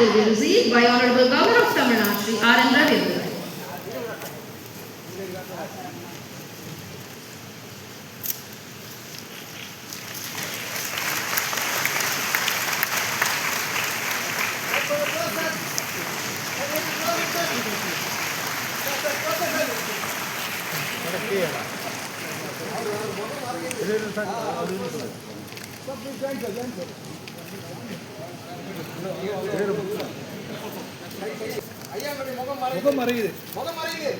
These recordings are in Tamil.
will be received by Honorable Governor of Tamil Nadu, R. N. முகம் மறையுது முகம் மறையுது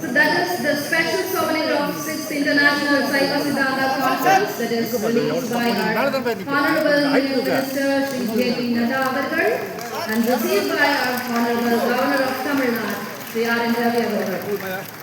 So that is the special souvenir of 6th International Cyber Siddhanta Conference that is released by our Honorable Minister Sri J.P. Nadda Avarkar and received by our honourable Governor of Tamil Nadu, the C.R. Ravi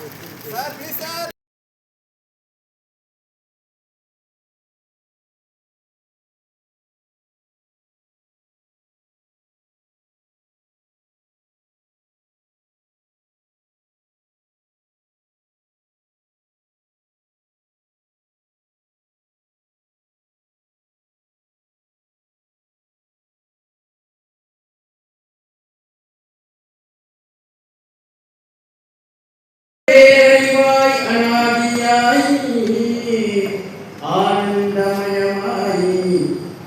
பேரறிவாய் அனாதியாய் ஆனந்தமயமாய்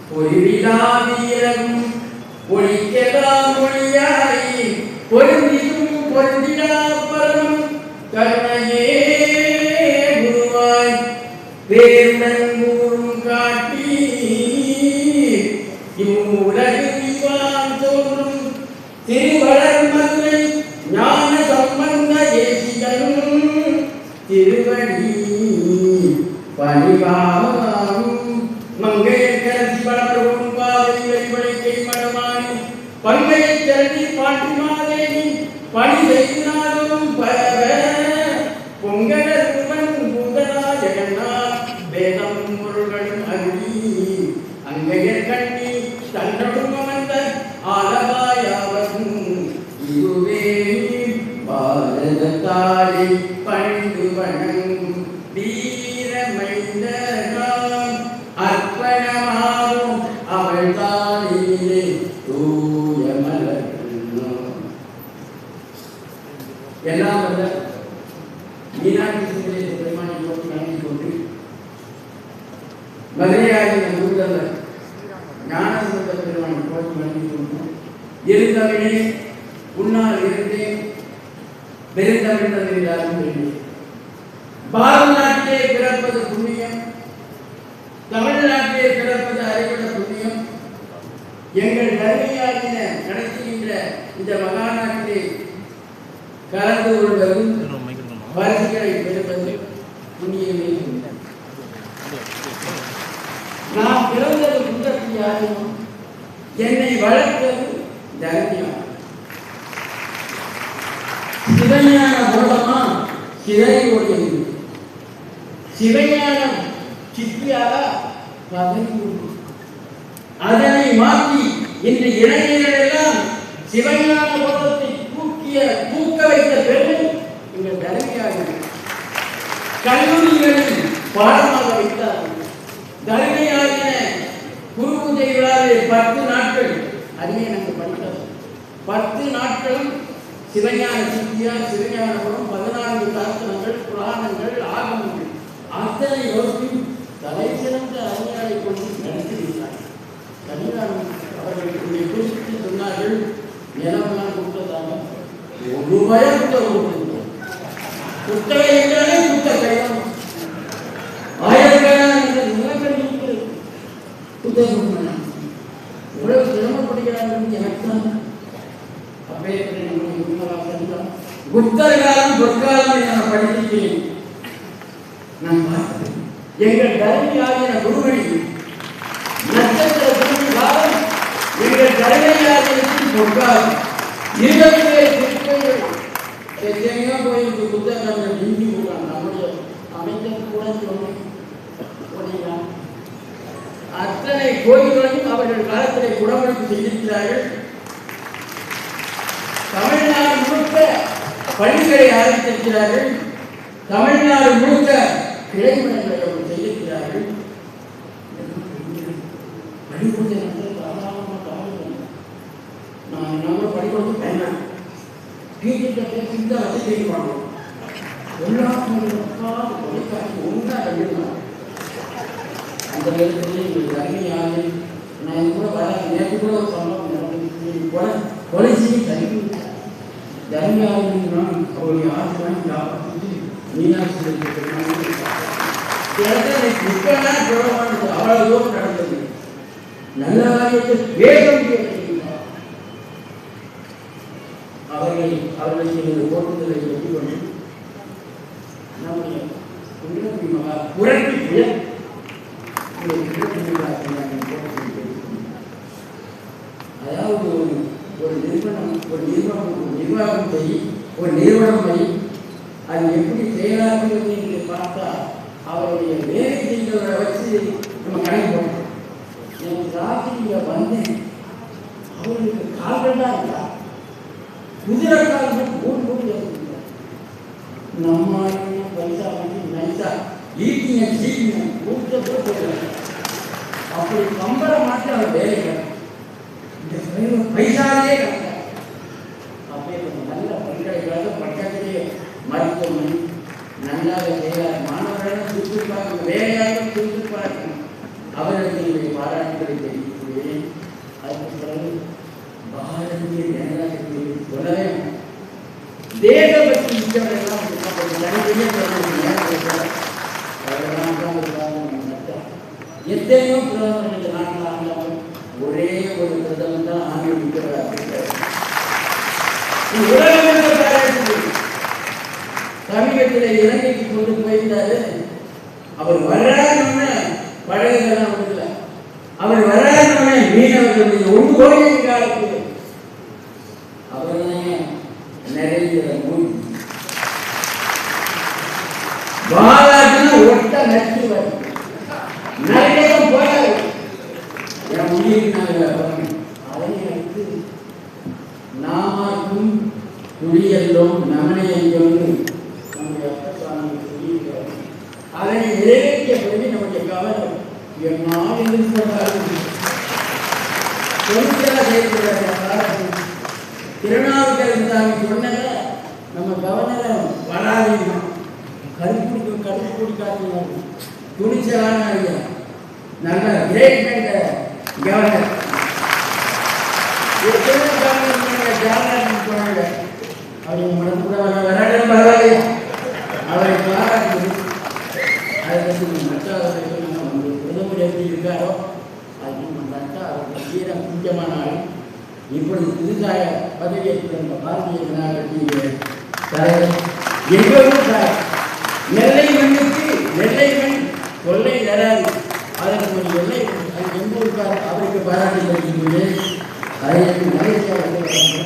பொறிவிழா வீரரும் ஒளிக்கெல்லாம் மொழியாய் பொருந்தியும் பொருந்திடா பரம் கருணையே குருவாய் பேருடன் વિભાવનારું મંગેતર જીવન પ્રભુ પાવી વૈવણે કઈ મનમાણી પંગે ચરણી ஞானசம்பந்த பெருமானை போட்டு வணங்கி கொண்டு இருந்தவனே உன்னால் இருந்தேன் என்றாலும் வேண்டும் பாரத நாட்டிலே பிறப்பது புண்ணியம் தமிழ்நாட்டிலே பிறப்பது அறிவிட புண்ணியம். எங்கள் கருமையாகின நடத்துகின்ற இந்த மகாநாட்டிலே கலந்து கொள்வதும் பரிசுகளை பெறுவது புண்ணியமே. சிவஞான போதமா சிறை ஒழியது சிவஞானம் சித்தியாக அதனை மாற்றி இன்று இளைஞர்களெல்லாம் சிவஞான போதத்தை தூக்கிய தூக்க வைத்த பெரும் எங்கள் தலைமையாக கல்லூரிகளில் பாடமாக வைத்தார்கள். தலைமையாகின குரு பூஜை விழாவில் பத்து நாட்கள் அதையே நாங்கள் படித்தோம் பத்து நாட்களும் சிவஞான சித்தியார் சிவஞானபுரம் பதினான்கு சாஸ்திரங்கள் புராணங்கள் ஆகமங்கள். அத்தனை யோசிக்கும் தலை சிறந்த அறிஞர்களை கொண்டு நடத்தியிருந்தார் தமிழ்நாடு அவர்கள் இதை குறித்து சொன்னார்கள் நிலமெல்லாம் கொடுத்ததாக ஒரு பயம் குத்தகை என்றாலே குத்த கையம் ஆயிரக்கணக்கான இந்த நிலங்கள் இருக்கிறது புத்தகம் எவ்வளவு சிரமப்படுகிறார்கள் எனக்கு தான் அப்பேற்பட்ட நம்முடைய குருமராக இருந்தால் புத்தர் காலம் பொற்காலம் என நான் படித்திருக்கிறேன் நான் பார்த்தேன் எங்கள் தர்மி ஆகிய குருவழி நட்சத்திர குரு காலம் எங்கள் தர்மையாகிய பொற்காலம் இருபத்திலே திருப்பங்கள் எங்கேயோ போய் இந்த புத்தகங்கள் நின்று போடுறாங்க நம்முடைய அமைச்சர் கூட சொன்னேன் அத்தனை கோயில்களையும் அவர்கள் காலத்திலே குடமுழுக்கு செய்திருக்கிறார்கள். தமிழ்நாடு முழுக்க பள்ளிகளை ஆரம்பித்திருக்கிறார்கள். தமிழ்நாடு முழுக்க கிளைமணங்களை அவர்கள் செய்திருக்கிறார்கள். பள்ளிக்கூடத்தை நான் நம்ம பள்ளிக்கூடத்துக்கு பயணம் டீச்சர்கிட்ட பேசிட்டு தான் செய்வாங்க எல்லா தொலைக்காட்சி ஒன்றா கண்டிப்பாங்க அந்த நேரத்தில் எங்களுக்கு அருமையாக நான் கூட வர நேற்று கூட ஒரு சம்பவம் கொலை கொலை செய்ய தடுக்கி தர்மியாக அவருடைய ஆசிரியர் மீனாட்சி அவ்வளவு தூரம் நடந்தது. நல்ல காரியத்தை பேச முடியவில்லை அவர்களை அவர்களுக்கு ஓட்டுதலை போட்டுதலை கொண்டு நம்முடைய புரட்சி மகா அதாவது ஒரு ஒரு நிறுவனம் ஒரு நிறுவனம் ஒரு நிர்வாகம் செய்ய ஒரு நிறுவனம் வை அது எப்படி செயலாக்குறது என்று பார்த்தா அவருடைய வேலை செய்கிறவரை வச்சு நம்ம கணக்கு என் எனக்கு ராத்திரியில் வந்தேன். அவர்களுக்கு கால்கள் தான் இருந்தார் குதிரை கால்கள் மூணு நம்ம பைசா வாங்கி நைசா ஈட்டிங்க சீட்டிங்க ஊட்ட போட்டு அப்படி கம்பள மாட்டி அவர் வேலைகள் இந்த பையன் அப்படியே நல்ல பல்கலைக்கழக பக்கத்திலே மருத்துவமனை நன்றாக செய்கிறார் மாணவர்களும் சுற்றுப்பாங்க வேலையாக சுற்றுப்பாங்க அவர்களுக்கு பாராட்டுகளை தெரிவிக்கிறேன் அதுக்கு பிறகு பாரதிய ஜனதா கட்சியை சொல்லவே வேண்டாம். எத்தனையோ பிரதமர் நாட்டில் ஒரே ஒரு பிரதமர் தான் ஆண்மை சமீபத்தில் இலங்கைக்கு கொண்டு போயிருந்தாரு அவர் வர்றாருன்னு படகுகள்லாம் அவர் வர்றாருன்னு மீனவர்களுடைய ஒரு கோடி காலத்தில் ಬಹಳ ಜನ ಒಟ್ಟ துணிச்சலான நல்ல கிரேட் கவர்னர் ஒரு அவங்க மனம் கூட பரவாயில்லையா அவரை பாராட்டு நம்ம பிரதமர் எப்படி இருக்காரோ அது நம்ம அவருக்கு முக்கியமான ஆள் இப்பொழுது புதுசாக பதவியேற்ற நம்ம பாரதிய ஜனதா கட்சியுடைய தலைவர் எங்களும் நெல்லை மண்ணுக்கு நெல்லை மண் கொள்ளை தராது அதற்கு ஒரு எல்லை அது எங்க இருக்கார் அவருக்கு பாராட்டு தெரிவிக்கிறேன் அதை எனக்கு மலேசியா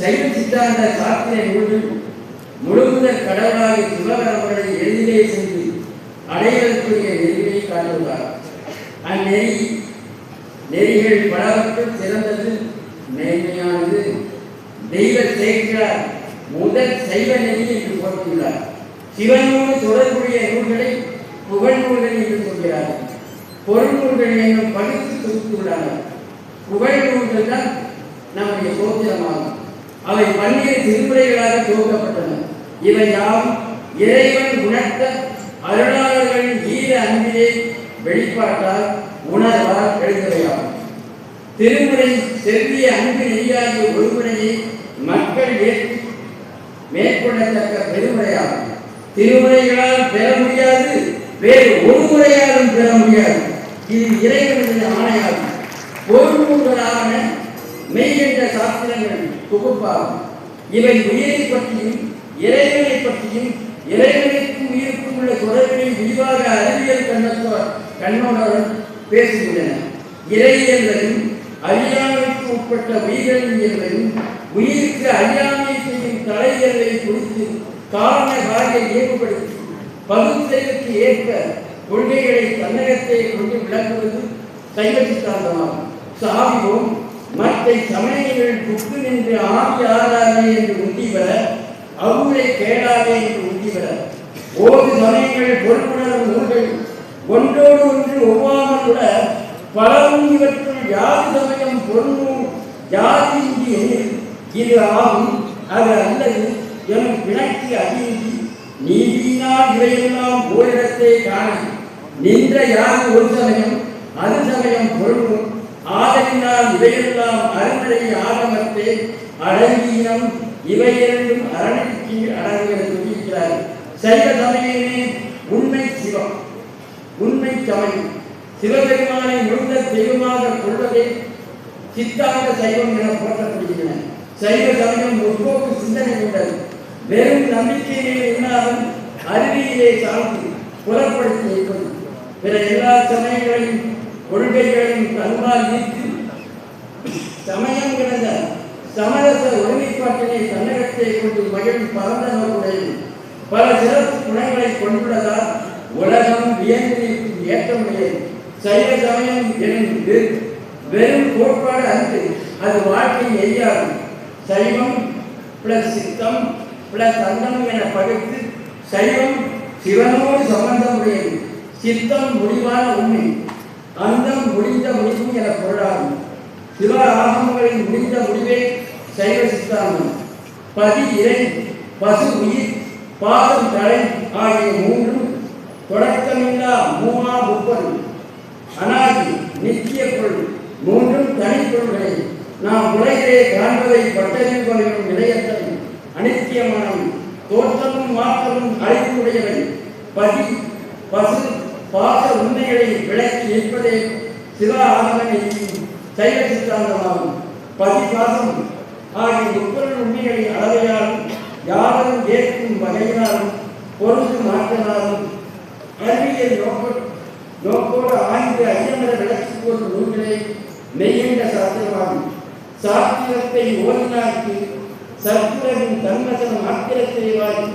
சைவ சித்தாந்த சாஸ்திர நூல்கள் முழுந்த கடவுளாகி சிவகரவர்களை எளிதிலே சென்று அடைவதற்குரிய நெறிகளை காட்டுகிறார். அந்நெறி நெறிகள் பலவற்றுள் சிறந்தது நேர்மையானது தெய்வ சேர்க்கிறார் முதல் சைவ நெறி என்று போட்டுள்ளார் சிவனோடு தொடர்புடைய நூல்களை புகழ் நூல்கள் என்று சொல்கிறார் பொருள் நூல்கள் என்னும் பகுத்து தொகுத்துள்ளார் புகழ் நூல்கள் தான் நம்முடைய சோத்திரமாகும் அவை பல்வேறு திருமுறைகளாக துவக்கப்பட்டன. இவை யாவும் இறைவன் உணர்த்த அருளாளர்களின் ஈர அன்பிலே வெளிப்பாட்டால் உணர்வால் எழுந்தவையாகும் திருமுறை செவ்விய அன்பு நெறியாகிய ஒருமுறையை மக்கள் ஏற்று மேற்கொள்ளத்தக்க பெருமுறையாகும். திருமுறைகளால் பெற முடியாது வேறு ஒரு முறையாலும் பெற முடியாது. இது இறைவனுடைய ஆணையாகும். பொருள்களான மெய் என்ற சாஸ்திரங்கள் தொகுப்பாகும். இவை உயிரை பற்றியும் இறைவனை பற்றியும் இறைவனுக்கும் உயிருக்கும் உள்ள தொடர்பினை விரிவாக அறிவியல் கண்ணத்தோர் கண்ணோடன் பேசுகின்றன. இறை என்பதும் அறியாமைக்கு உட்பட்ட உயிர்கள் என்பதும் உயிருக்கு அறியாமை செய்யும் தலைகளை குறித்து காரண காரிய இயல்புபடுத்தி பகுத்தறிவுக்கு ஏற்ப கொள்கைகளை தன்னகத்தை கொண்டு விளக்குவது சைவ சித்தாந்தமாகும் சாவிவோம் மற்ற சமயங்கள் புக்கு நின்று ஆவி ஆறாதே என்று உந்திவர வர அவுரை கேளாதே என்று உந்திவர ஓது சமயங்கள் பொறுப்புணர்வு நூல்கள் ஒன்றோடு ஒன்று ஒவ்வாமல் கூட பலவும் இவற்றுள் யாது சமயம் பொருளும் யாது இன்றி எனில் இது ஆகும் அது அல்லது எனும் பிணக்கு அதின்றி நீதியினால் இவையெல்லாம் ஓரிடத்தை காண நின்ற யாது ஒரு சமயம் அது சமயம் பொருளும் ஆதலினால் இவையெல்லாம் அருணரை ஆகமத்தே அடங்கியினம் இவை இரண்டும் அரணைக்கு அடங்குகிறது சொல்லியிருக்கிறார். சைவ சமயமே உண்மை சிவம் உண்மை சமயம். சிவபெருமானை முழுந்த தெய்வமாக கொள்வதே சித்தாந்த சைவம் என போற்றப்படுகின்றன சைவ சமயம் முற்போக்கு சிந்தனை கொண்டது. வெறும் நம்பிக்கையிலே இல்லாமல் அருவியிலே சார்ந்து புலப்படுத்தி இருப்பது பிற எல்லா சமயங்களையும் கொள்கைகளையும் கண்பால் நீக்கி சமயம் கிடந்த சமரச ஒருமைப்பாட்டினை தன்னகத்தை கொண்டு மகிழும் பரந்த நோக்குடையும் பல சிறப்பு குணங்களை கொண்டுள்ளதால் உலகம் வியந்திருக்கும் நிற்கும் சைவ சமயம் எனும் வெறும் கோட்பாடு அன்று அது வாழ்க்கை எய்யாது சைவம் பிளஸ் சித்தம் பிளஸ் அந்தம் என பகுத்து சைவம் சிவனோடு சம்பந்தமுடையது. சித்தம் முடிவான உண்மை. அந்தம் முடிந்த முடிவு என பொருளாகும். சிவ ஆகமங்களின் முடிந்த முடிவே சைவ சித்தாந்தம். பதி இறை பசு உயிர் பாதம் தலை ஆகிய மூன்றும் தொடக்கமில்லா மூமா முப்பது. அனாதி நித்திய பொருள் மூன்றும் தனிப்பொருள்களை நாம் உலகிலே காண்பதை பட்டறிவு கொள்ளும் நிலையத்தை அனித்தியமானவை தோற்றமும் மாற்றமும் அழைப்புடையவை பதி பசு பாச உண்மைகளை விளக்கி இருப்பதே சிவ ஆகமனின் சைவ சித்தாந்தமாகும். பதிபாசம் ஆகிய முப்பொருள் உண்மைகளை அளவையாலும் யாரும் ஏற்கும் வகையினாலும் பொருள் மாற்றினாலும் அறிவியல் நோக்க நோக்கோடு ஆய்ந்து ஐயமர விளக்கி போன்ற நூல்களே மெய்யென்ற சாஸ்திரமாகும் சாத்திரத்தை ஓதினார்க்கு சத்குரவின் தன்மசன மாத்திரத்தை வாரி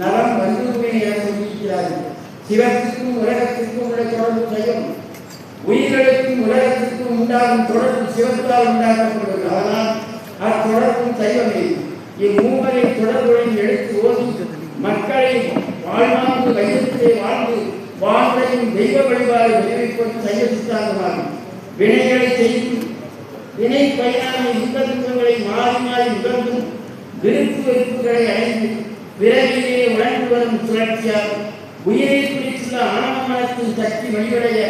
நலம் வந்துமே என சொல்லியிருக்கிறார்கள். சிவத்திற்கும் உலகத்திற்கும் உள்ள தொடர்பு செய்யும் உயிர்களுக்கும் உலகத்திற்கும் உண்டாகும் தொடர்பு சிவத்தால் உண்டாக்கப்படுவது அதனால் அத்தொடர்பும் சைவமே இம்மூவரை தொடர்புடன் எடுத்து ஓதி மக்களை வாழ்வாங்கு வையத்திலே வாழ்ந்து வாழ்வையும் தெய்வ வழிபாடு விளைவிப்பது செய்ய சித்தாந்தமாகும். வினைகளை செய்யும் வினை பயனான இன்ப துன்பங்களை மாறி மாறி உணர்ந்தும் விருப்பு வெறுப்புகளை அடைந்து விரைவிலே உழந்து வரும் சுழற்சியாகும். உயிரை குறித்துள்ள ஆணவமனத்தின் சக்தி வழிவடைய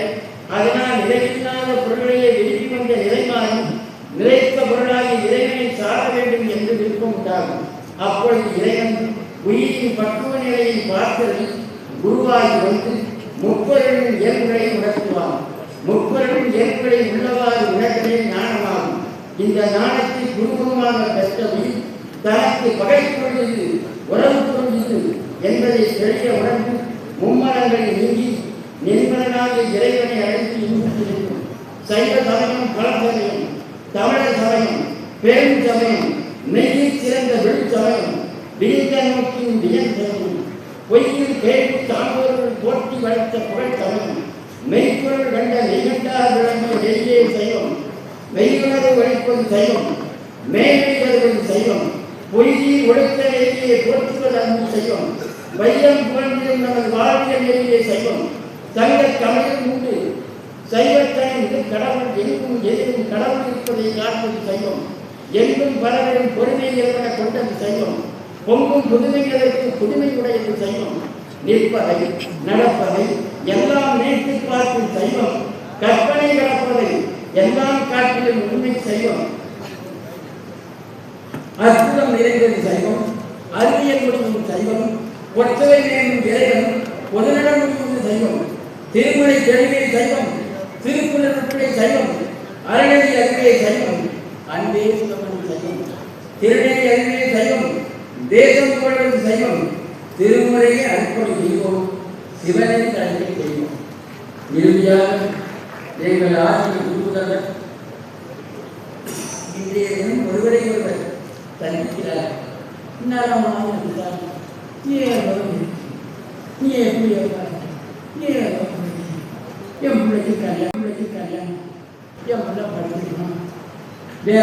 அதனால் நிலையில்லாத பொருள்களையே விரும்பி வந்த நிலைமாறும் நிலைத்த பொருளாகி இறைவனை சார வேண்டும் என்று விருப்பம் உண்டாகும் அப்பொழுது இறைவன் உயிரின் பக்குவ நிலையை பார்த்தது குருவாகி வந்து முப்பொருளின் இயல்புகளை உணர்த்துவான். முப்பொருளின் இயல்புகளை உள்ளவாறு உணர்வதே ஞானமாகும். இந்த ஞானத்தை குருகுருமாக பெற்ற தனக்கு பகை கொள்வது உறவு கொள்வது என்பதை தெளிய உணர்ந்து மும்மரங்களை நீங்கி நிர்மலனாக இறைவனை அழைத்து இன்புற்றிருக்கும் சைவ சமயம் கலசமயம் தமிழர் சமயம் பெரும் சமயம் நெய்யை சிறந்த விழுச்சமயம் சமயம் நோக்கியும் வியன் சமயம் பொய்யில் கேட்டு சான்றோர்கள் போட்டி வளர்த்த புகழ் சமயம் மெய்ப்பொருள் கண்ட மெய்கண்டார் விளங்கும் வெளியே செய்வோம் மெய்யுணர்வு வழிப்பது செய்வோம் மேலே வருவது செய்வோம் பொய்யில் ஒழுக்க நெய்யை போற்றுவது அன்பு செய்வோம் வையம் புகழ்ந்து நமது வாழ்வியல் நெறியை செய்வோம் தங்க தமிழில் உண்டு. சைவத்தனை கடவுள் எங்கும் எதிரும் கடவுள் இருப்பதை காட்டுவது செய்வோம் எங்கும் பலரும் பொறுமை என கொண்டது செய்வோம் பொங்கும் புதுமைகளுக்கு புதுமை உடையது செய்வோம் நிற்பதை நடப்பதை எல்லாம் நேற்று பார்க்கும் செய்வோம் கற்பனை நடப்பதை எல்லாம் காட்டிலும் உண்மை செய்வோம் அற்புதம் நிறைந்தது சைவம். அறிவியல் முடிவும் சைவம். ஒற்றவை நேரும் இறைவன் பொதுநலம் முடிவும் சைவம் திருமுறை தெளிவை சைவம் திருக்குறளுடைய தெய்வம் அரணி அறிவை தெய்வம் அன்பே சுகமணி சைவம் திருநெறி அறிவே சைவம் தேசம் புகழ்வது தெய்வம் திருமுறையை அர்ப்பணி தெய்வம் சிவனை தன்னை தெய்வம். இறுதியாக எங்கள் ஆசிரியர் குருதவர் இன்றைய தினம் ஒருவரை ஒருவர் ညေလို့ညေပြေပါညေလို့ပြမလို့ကြတယ်ပြမလို့ကြတယ်ပြမလို့ပါတယ်မှာဒါ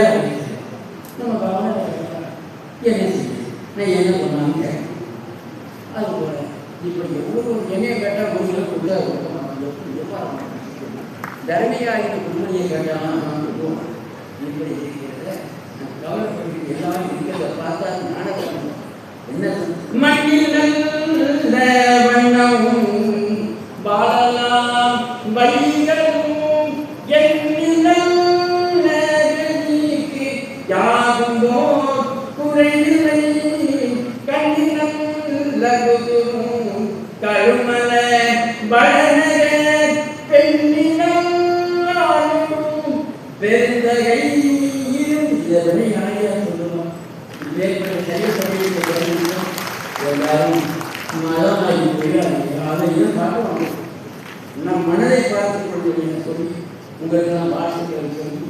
တော့ဘာလဲပြည့်နေနေရတော့မှမဖြစ်အဲ့လိုပဲဒီပေါ်ရေဦးတို့ယနေ့ကတော့ဘုရားကိုကြားတော့မှမလုပ်ဘူးရပါတယ်ဒါရမီယာရဲ့ဘုရားရဲ့ကံကြမ်း எல்லாரும் மதமாகி போயிடாதீங்க அதையும் பார்க்கணும் நம் மனதை பார்த்துக் கொள்வீங்க சொல்லி உங்களுக்கு நான் வாழ்த்துக்கள் சொல்லி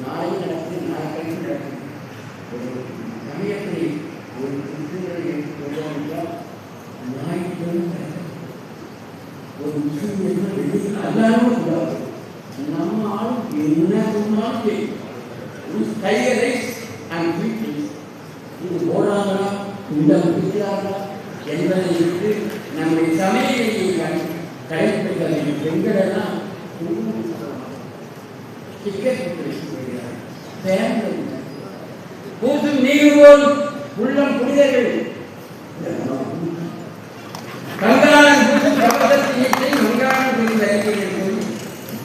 நாளை நடக்குது நாளை கழித்து நடக்குது. ஒரு சமயத்தில் ஒரு புத்தகங்களை எடுத்துக்கொண்டோம் என்றால் ஞாயிற்றுக்கிழமை நடக்குது. ஒரு முஸ்லீம் என்ன வெளியில் எல்லாரும் கூடாது நம்ம ஆள் என்ன சொன்னாலும் தெரியும் கைகளை அண்ட் வீட்டில் இது போடாங்களா இந்த முடிக்கிறார்களா என்பதை நம்முடைய சமையலை கடைபிடிக்க வேண்டும் பெண்களெல்லாம் பூசும் நீர் போல் உள்ளம் புனிதர்கள். கங்காளன் பூசும் கவசத்தின் நீச்சை புரிந்து அறிக்கையில்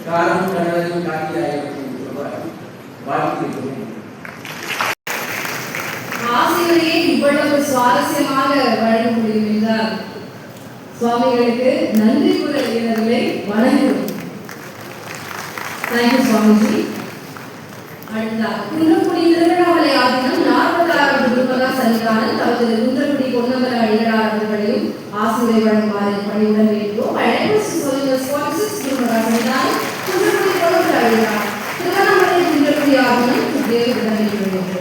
காலம் கடலையும் காட்டியாயிருக்கும் வாழ்த்து இவ்வளவு சுவாரஸ்யமாக வழங்கும் சுவாமிகளுக்கு நன்றி கூற வீரர்களை வணங்குவோம். Thank you Swamiji. அடுத்ததாக குன்றக்குடி திருவண்ணாமலை ஆதீனம் நாற்பதாவது குருமகா சன்னிதானம் தமது குன்றக்குடி பொன்னமர அடிகளார் அவர்களையும் ஆசிரியர் வழங்குமாறு பணியுடன் வேண்டுவோம் அழைப்பு சொல்லுங்கள் ஸ்பான்சர்ஸ் குருமகா சன்னிதானம் குன்றக்குடி பொன்னமர அழிகளார் திருவண்ணாமலை குன்றக்குடி ஆதீனம் தேவி உடனே வேண்டுகிறோம்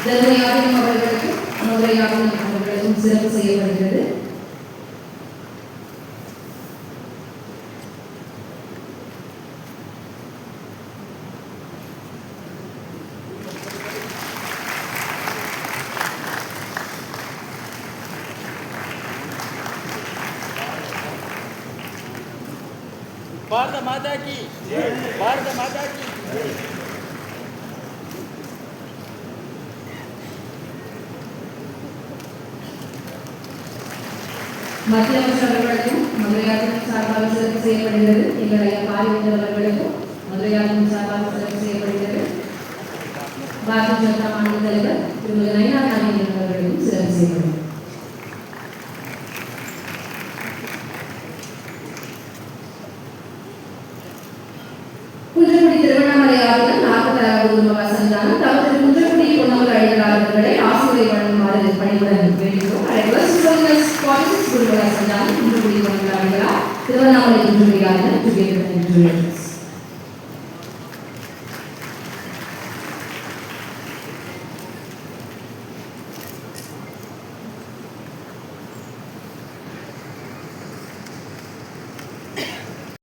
தர்மயாவின் அவர்களுக்கும் மதுரையாவின் அவர்களுக்கும் சிறப்பு செய்யப்படுகிறது பாரத மாதா கி பாரத மாதா கி மத்திய அமைச்சர் அவர்களுக்கும் மதுரையாவின் சார்பாக சிறப்பு செய்யப்படுகிறது எங்கள் ஐயா பாரிவேந்தர் அவர்களுக்கும் மதுரையாவின் சார்பாக சிறப்பு செய்யப்படுகிறது பாரதிய ஜனதா மாநில தலைவர் திருமதி நயனா நாகேந்திரன் அவர்களுக்கும் சிறப்பு செய்யப்படுகிறது